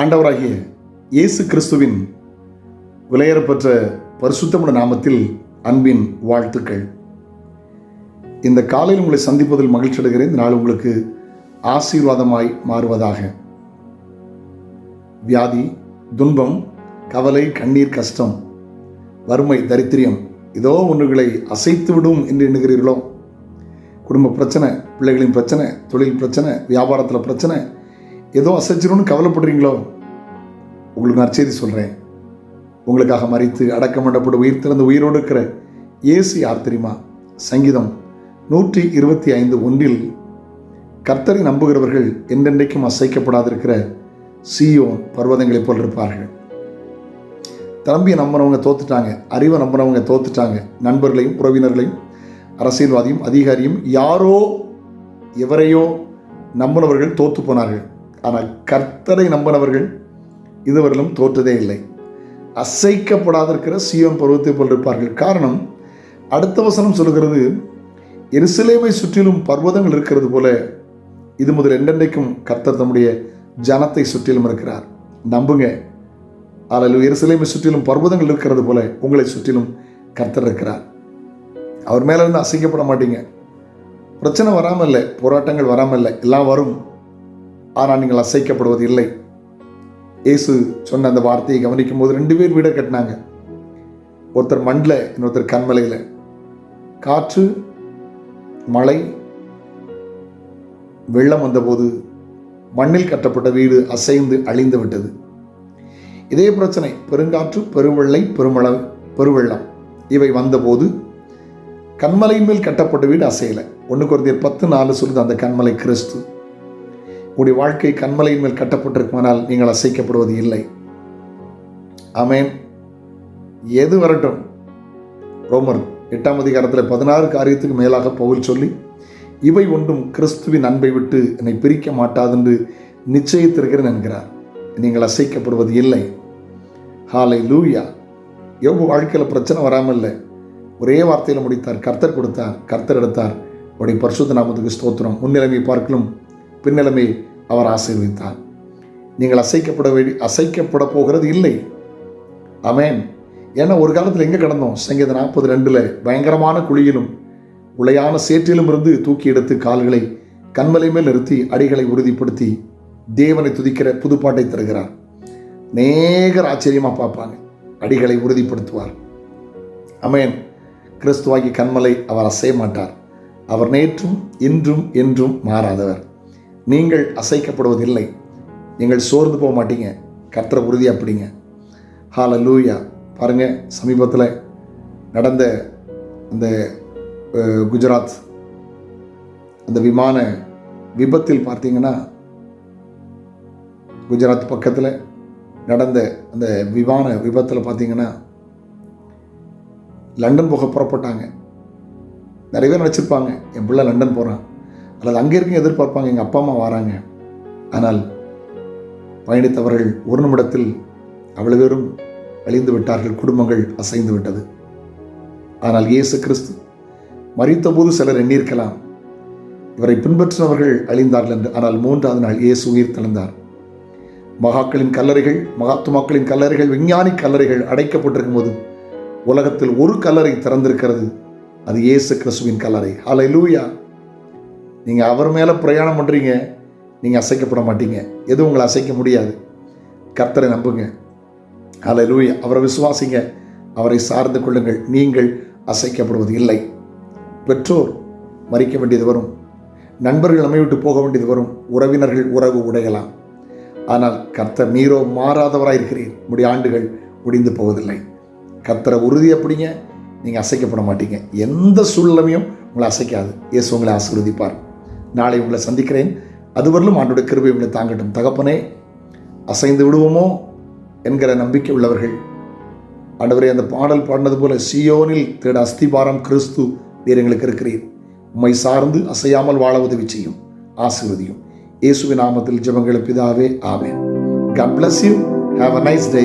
ஆண்டவராகிய இயேசு கிறிஸ்துவின் விலையேறப்பெற்ற பரிசுத்தமுட நாமத்தில் அன்பின் வாழ்த்துக்கள். இந்த காலையில் உங்களை சந்திப்பதில் மகிழ்ச்சி அடைகிறேன். இந்த நாள் உங்களுக்கு ஆசீர்வாதமாய் மாறுவதாக. வியாதி துன்பம் கவலை கண்ணீர் கஷ்டம் வறுமை தரித்திரியம் இதோ ஒன்றுகளை அசைத்து விடும் என்று எண்ணுகிறீர்களோ? குடும்ப பிரச்சனை பிள்ளைகளின் பிரச்சனை தொழில் பிரச்சனை வியாபாரத்தில் பிரச்சனை ஏதோ அசைச்சிரும்னு கவலைப்படுறீங்களோ? உங்களுக்கு நற்செய்தி சொல்கிறேன் உங்களுக்காக மறித்து அடக்கமண்டப்பட்டு உயிர் திறந்து உயிரோடு இருக்கிற இயேசு யார் தெரியுமா? சங்கீதம் நூற்றி இருபத்தி ஐந்து ஒன்றில் கர்த்தரை நம்புகிறவர்கள் என்றென்றைக்கும் அசைக்கப்படாதிருக்கிற சியோ பர்வதங்களைப் போல் இருப்பார்கள். தம்பியை நம்பினவங்க தோத்துட்டாங்க அறிவை நம்பினவங்க தோத்துட்டாங்க. நண்பர்களையும் உறவினர்களையும் அரசியல்வாதியும் அதிகாரியும் யாரோ எவரையோ நம்பினவர்கள் தோத்து போனார்கள். ஆனால் கர்த்தரை நம்பினவர்கள் இதுவரையிலும் தோற்றதே இல்லை. அசைக்கப்படாத இருக்கிற சியோன் பருவத்தை போல் இருப்பார்கள். காரணம் அடுத்த வசனம் சொல்கிறது எருசலேமை சுற்றிலும் பர்வதங்கள் இருக்கிறது போல இது முதல் என்றென்றைக்கும் கர்த்தர் தம்முடைய ஜனத்தை சுற்றிலும் இருக்கிறார். நம்புங்க அதில் எருசலேமை சுற்றிலும் பர்வதங்கள் இருக்கிறது போல உங்களை சுற்றிலும் கர்த்தர் இருக்கிறார். அவர் மேலேருந்து அசைக்கப்பட மாட்டீங்க. பிரச்சனை வராமல் இல்லை போராட்டங்கள் வராமல் இல்லை எல்லாம் வரும். ஆனால் நீங்கள் அசைக்கப்படுவது இல்லை இயேசு சொன்ன அந்த வார்த்தையை கவனிக்கும் போது ரெண்டு பேர் வீடை கட்டினாங்க. ஒருத்தர் மண்ணில் இன்னொருத்தர் கண்மலையில். காற்று மழை வெள்ளம் வந்தபோது மண்ணில் கட்டப்பட்ட வீடு அசைந்து அழிந்து விட்டது. இதே பிரச்சனை பெருங்காற்று பெருவெள்ளை பெருமள பெருவெள்ளம் இவை வந்தபோது கண்மலையின் மேல் கட்டப்பட்ட வீடு அசையலை. ஒன்று குறைந்த பத்து நாலு சொல்லுது அந்த கண்மலை கிறிஸ்து. உங்களுடைய வாழ்க்கை கண்மலையின் மேல் கட்டப்பட்டிருக்குமானால் நீங்கள் அசைக்கப்படுவது இல்லை. ஆமேன். எது வரட்டும்? ரோமர் எட்டாம் அதிகாரத்தில் பதினாறு காரியத்துக்கு மேலாக பவுல் சொல்லி இவை ஒன்றும் கிறிஸ்துவின் அன்பை விட்டு என்னை பிரிக்க மாட்டாதென்று நிச்சயித்திருக்கிறேன் என்கிறார். நீங்கள் அசைக்கப்படுவது இல்லை. ஹாலை லூயா எவ்வளோ வாழ்க்கையில் பிரச்சனை வராமல் இல்லை ஒரே வார்த்தையில் முடித்தார். கர்த்தர் கொடுத்தார் கர்த்தர் எடுத்தார். உடைய பரிசுத்த நாமத்துக்கு ஸ்தோத்திரம். முன்னிலைமை பார்க்கலும் பின்னிலைமை அவர் ஆசீர்வித்தார். நீங்கள் அசைக்கப்பட வேண்டி அசைக்கப்பட போகிறது இல்லை. அமேன் ஏன்னா ஒரு காலத்தில் எங்கே கிடந்தோம்? சங்கீத நாற்பது ரெண்டில் பயங்கரமான குழியிலும் உளையான சேற்றிலும் இருந்து தூக்கி எடுத்து கால்களை கண்மலை மேல் நிறுத்தி அடிகளை உறுதிப்படுத்தி தேவனை துதிக்கிற புதுப்பாட்டை தருகிறார். நேகர் ஆச்சரியமாக பார்ப்பாங்க. அடிகளை உறுதிப்படுத்துவார். அமேன் கிறிஸ்துவாகி கண்மலை அவர் அசைய மாட்டார் அவர் நேற்றும் இன்றும் என்றும் மாறாதவர். நீங்கள் அசைக்கப்படுவதில்லை. நீங்கள் சோர்ந்து போக மாட்டீங்க. கர்த்தரை உறுதியாக பிடிங்க. ஹால லூயா பாருங்கள் சமீபத்தில் நடந்த அந்த குஜராத் அந்த விமான விபத்தில் பார்த்தீங்கன்னா குஜராத் பக்கத்தில் நடந்த அந்த விமான விபத்தில் பார்த்தீங்கன்னா லண்டன் போக புறப்பட்டாங்க. நிறைய பேர் நினச்சிருப்பாங்க என் பிள்ளை லண்டன் போகிறான் அல்லது அங்கே இருக்க எதிர்பார்ப்பாங்க எங்கள் அப்பா அம்மா வராங்க. ஆனால் பயணித்தவர்கள் ஒரு நிமிடத்தில் அவ்வளவு பேரும் அழிந்து விட்டார்கள் குடும்பங்கள் அசைந்து விட்டது. ஆனால் இயேசு கிறிஸ்து மறித்தபோது சிலர் எண்ணியிருக்கலாம். இவரை பின்பற்றினவர்கள் அழிந்தார்கள் என்று. ஆனால் மூன்றாவது நாள் இயேசு உயிர் தெளிந்தார் மகாக்களின் கல்லறைகள் மகாத்துமாக்களின் கல்லறைகள் விஞ்ஞானி கல்லறைகள் அடைக்கப்பட்டிருக்கும் போது உலகத்தில் ஒரு கல்லறை திறந்திருக்கிறது. அது இயேசு கிறிஸ்துவின் கல்லறை. ஹலை லூயா நீங்கள் அவர் மேலே பிரயாணம் பண்ணுறீங்க நீங்கள் அசைக்கப்பட மாட்டீங்க. எதுவும் உங்களை அசைக்க முடியாது. கர்த்தரை நம்புங்க. அதில் லூயா அவரை விசுவாசிங்க. அவரை சார்ந்து கொள்ளுங்கள். நீங்கள் அசைக்கப்படுவது இல்லை பெற்றோர் மறிக்க வேண்டியது வரும். நண்பர்கள் நம்மை விட்டு போக வேண்டியது வரும். உறவினர்கள் உறவு உடையலாம். ஆனால் கர்த்தர் நீரோ மாறாதவராக இருக்கிறீர். முடிய ஆண்டுகள் முடிந்து போவதில்லை. கர்த்தரை உறுதி அப்படிங்க. நீங்கள் அசைக்கப்பட மாட்டீங்க. எந்த சூழ்நிலையும் உங்களை அசைக்காது. இயேசு உங்களை ஆசீர்வதிப்பார். நாளை உங்களை சந்திக்கிறேன். அதுவரையிலும் ஆண்டோட கிருபை உங்களை தாங்கட்டும். தகப்பனே அசைந்து விடுவோமோ என்கிற நம்பிக்கை உள்ளவர்கள் ஆண்டவரே அந்த பாடல் பாடினது போல சியோனில் தேட அஸ்திபாரம் கிறிஸ்து நீர் எங்களுக்கு இருக்கிறீர். உம்மை சார்ந்து அசையாமல் வாழ உதவி செய்யும் ஆசீர்வதியும். இயேசுவின் நாமத்தில் ஜபங்களை பிதாவே ஆவேன் God bless you have a nice day